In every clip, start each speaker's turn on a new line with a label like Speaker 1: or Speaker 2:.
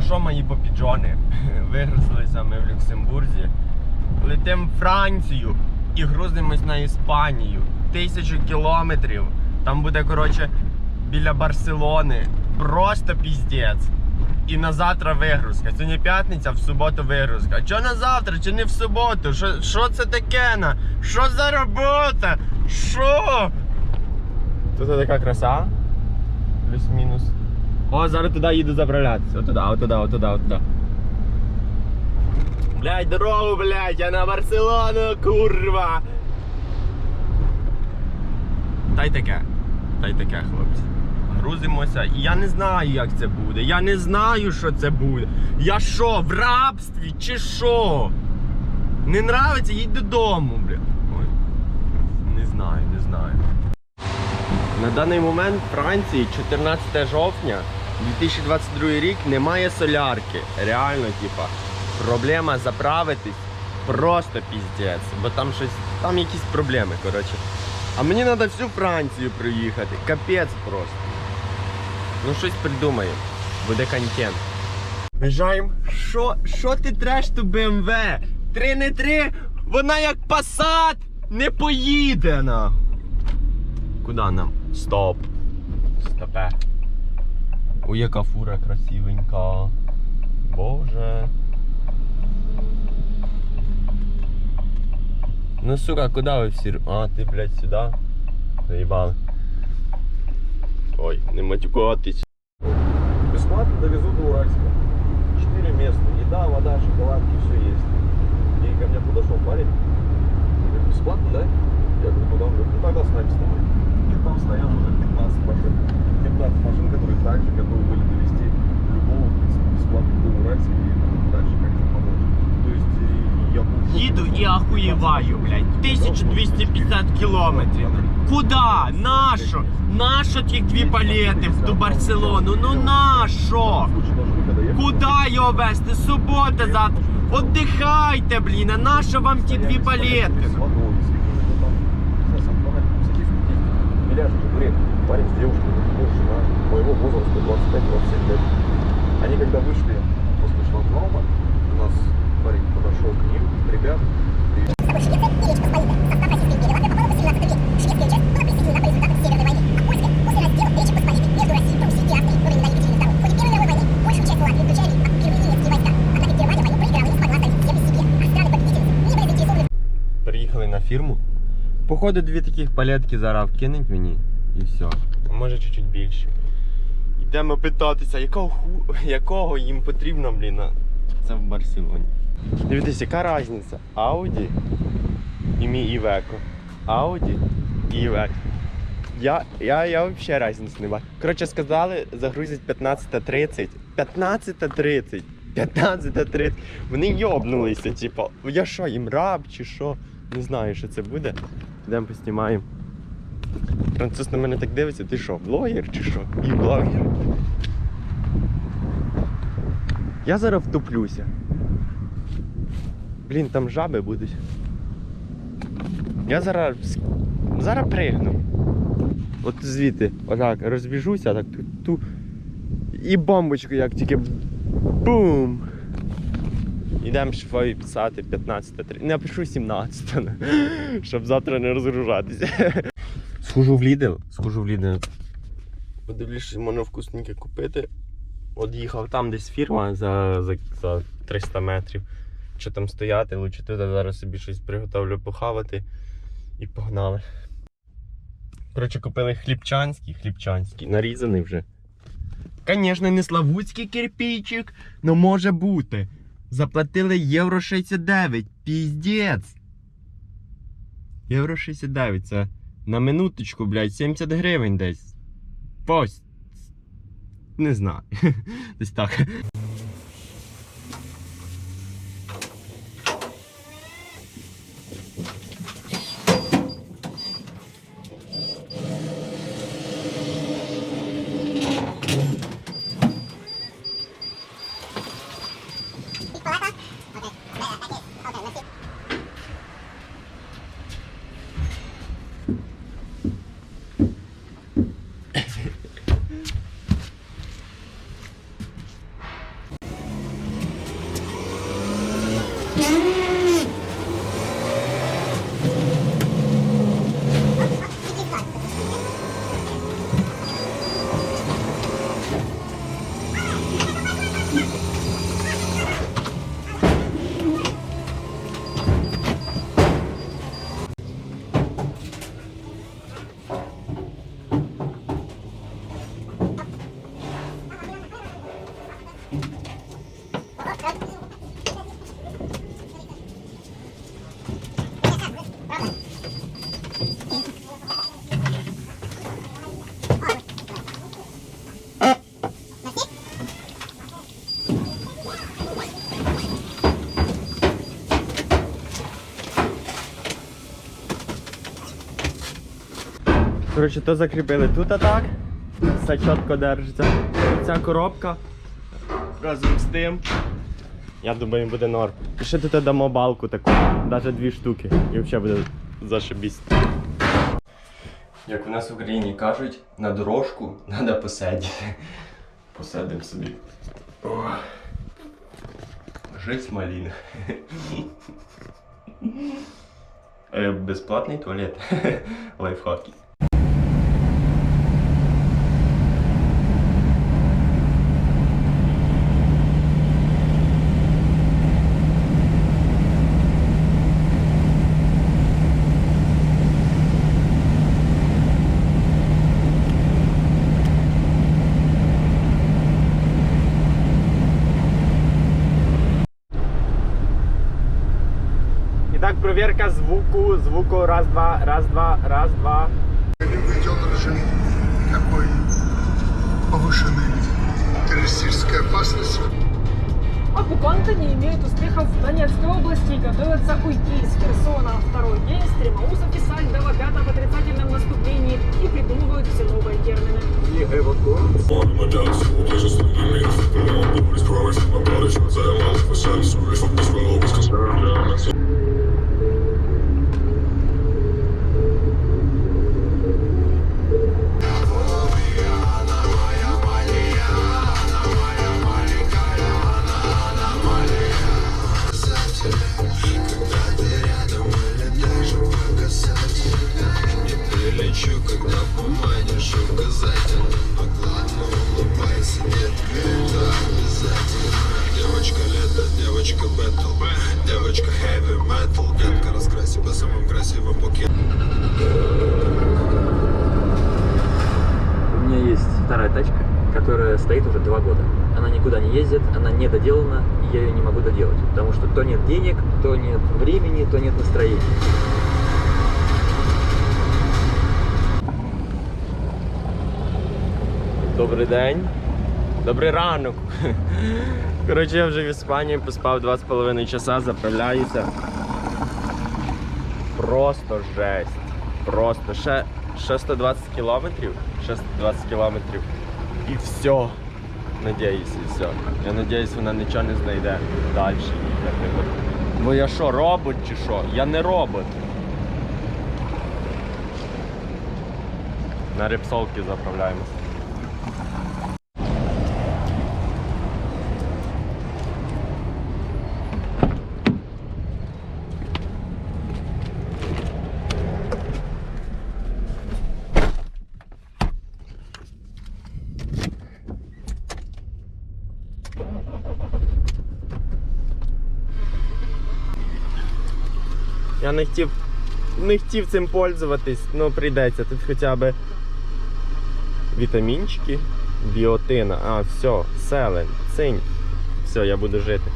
Speaker 1: Ну що, мої попіджони? Вигрузилися ми в Люксембурзі. Летим в Францію і грузимось на Іспанію. Тисячу кілометрів. Там буде, коротше, біля Барселони. Просто піздець. І на завтра вигрузка. Сьогодні п'ятниця, в суботу вигрузка. Чо на завтра, чи не в суботу? Що, що це таке? на? Що за робота? Що? Тут така краса. Плюс-мінус. О, зараз туди їду заправлятися. Отуда, отуда, отуда, отуда. Блять, дорогу, блять, я на Барселону, курва. Та й таке. Та й таке, хлопці. Грузимося. І я не знаю, як це буде. Я не знаю, що це буде. Я що, в рабстві чи що? Не нравиться, їдь додому, бля. Ой. Не знаю, не знаю. На даний момент Франції 14 жовтня 2022 рік немає солярки. Реально, типа, проблема заправитись просто піздець. Бо там щось, там якісь проблеми, коротше. А мені треба всю Францію проїхати. Капець просто. Ну щось придумаємо. Буде контент. Виїжджаємо. Що, що ти треш ту БМВ? Три не три, вона як Passat не поїде на. Куди нам? Стоп. Стопе. Ой, яка фура красивенька. Боже. Ну сука, куди ви всі? А, ти, блядь, сюди? Заїбали. Ой, не матюкатись.
Speaker 2: Бесплатно довезут до Уральска. Четыре места. Еда, вода, шоколадки, все есть. И ко мне подошел парень. Бесплатно, да? Я говорю, ну да. Он говорит, ну тогда с нами снимай. И там стоят уже 15 машин. 15 машин, которые также готовы были довести любого, в принципе, бесплатно до Уральска и там, дальше как-то помочь. То есть и я был...
Speaker 1: Їду і ахуєваю, блядь. 1250 кілометрів. Куда? Нащо? Нащо ті дві палети в ту Барселону? Ну нащо?
Speaker 2: Случай даже выхода я...
Speaker 1: Куда його везти? Субота завтра. Отдихайте, блін, а нащо вам ті дві палети?
Speaker 2: С водой, с какими-то там, не знаю, сам фонарь, всякие штуки. Миляж, бред. Парень с девушкой, муж, жена, моего возраста, 25-27 лет. Они когда вышли после шлагбаума, у нас парень подошел к ним, ребят,
Speaker 1: Приїхали на фірму. Походу дві таких палетки зараз вкинуть мені І все. А може чуть-чуть більше. Йдемо питатися, якого ху... якого їм потрібно, блін. Це в Барселоні. Дивіться, яка різниця? Ауді і мій Івеко. Ауді і Івеко. Я, я, я взагалі різниці не бачу. Коротше, сказали, загрузять 15.30. 15.30. 15.30. Вони йобнулися, типу, я що, їм раб чи що? Не знаю, що це буде. Підемо поснімаємо. Француз на мене так дивиться, ти що, блогер чи що? І блогер. Я зараз втоплюся. Блін, там жаби будуть. Я зараз. Зараз пригну. От звідти, отак, розбіжуся, так ту-ту. І бомбочку, як тільки бум! Йдемо шифові писати 15 Не пишу 17 щоб завтра не розгружатися. Схожу в Lidl, схожу в Lidl. Подивлюсь, що можна вкусненьке купити. От їхав там десь фірма за, за, за 300 метрів. Що там стояти, лучше туди зараз собі щось приготовлю похавати і погнали. Коротше, купили хлібчанський, хлібчанський, нарізаний вже. Звісно, не славутський кирпичик, но може бути. Заплатили євро 69. Піздець. Євро 69, це на минуточку, блядь, 70 гривень десь. Пось. Не знаю. Десь так. Коротше, то закріпили тут а так. Все чітко держиться. Ця коробка разом з тим. Я думаю, буде норм. І ще тут дамо балку таку, навіть дві штуки. І взагалі буде зашибісь. Як у нас в Україні кажуть, на дорожку треба посидіти. Посидимо собі. О. Жить маліна. Е, Безплатний туалет. Лайфхаки. Проверка звуку, звуку раз, два, раз, два, раз, два.
Speaker 3: введен режим такой повышенной террористической опасности.
Speaker 4: Оккупанты не имеют успехов в Донецкой области и готовятся уйти из Херсона. Второй день стремоусовки Сальдо вопят об отрицательном наступлении и придумывают все новые термины.
Speaker 5: Девочка
Speaker 6: стоит уже два года. Она никуда не ездит, она не доделана, и я ее не могу доделать. Потому что то нет денег, то нет времени, то нет настроения.
Speaker 1: Добрий день. Добрий ранок. Коротше, я вже в Іспанії поспав 2,5 часа, заправляюся. Просто жесть. Просто ще, ще 120 кілометрів. Ще 120 кілометрів. І все. Надіюсь, і все. Я надіюсь, вона нічого не знайде далі. Бо я що, робот чи що? Я не робот. На репсолки заправляємося. Я не хотів, не хотів цим пользуватись, ну прийдеться. Тут хоча б вітамінчики, біотина. А, все, селен, цинь. Все, я буду жити.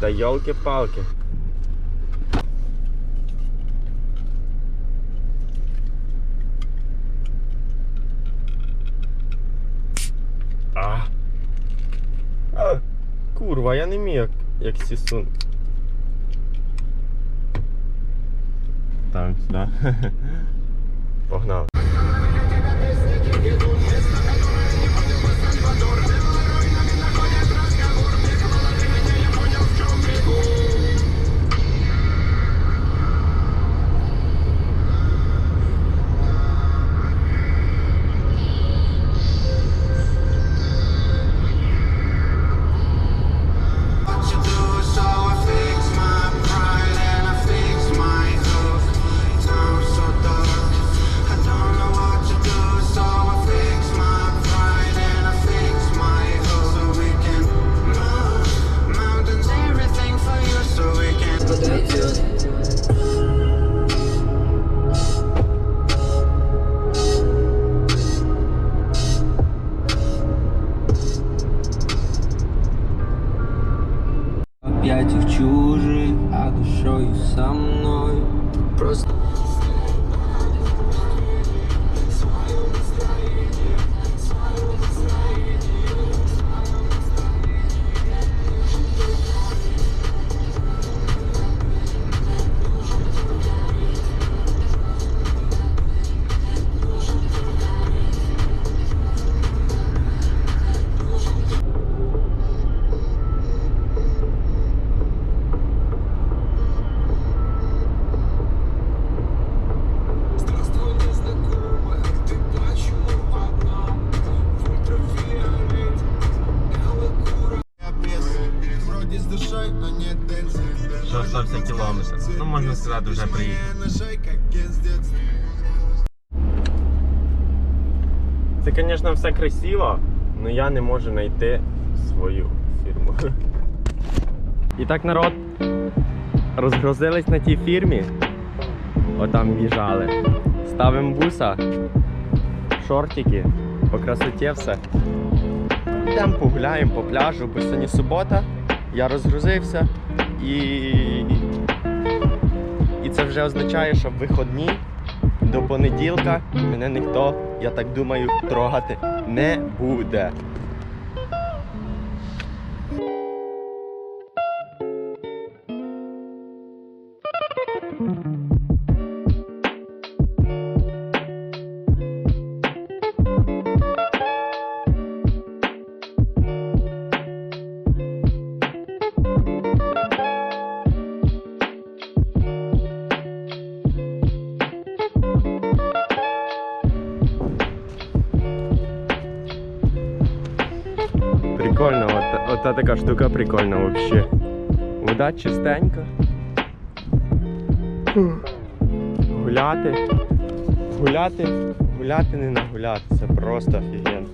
Speaker 1: Та йолки-палки. А. а. Курва, я не міг як, як сісун. Там сюди. Погнали.
Speaker 5: объятиях чужих, а душою
Speaker 7: со мной просто...
Speaker 1: Можна сказати, приїхав. Це, звісно, все красиво, але я не можу знайти свою фірму. І так, народ, розгрузились на тій фірмі. Отам в'їжджали. Ставимо буса, шортики, по красоті все. Йдемо погуляємо по пляжу, бо сьогодні субота. Я розгрузився і. І це вже означає, що в виходні до понеділка мене ніхто, я так думаю, трогати не буде. така штука прикольна взагалі. Вода чистенька. Гуляти, гуляти, гуляти, не нагуляти. Це просто офігенно.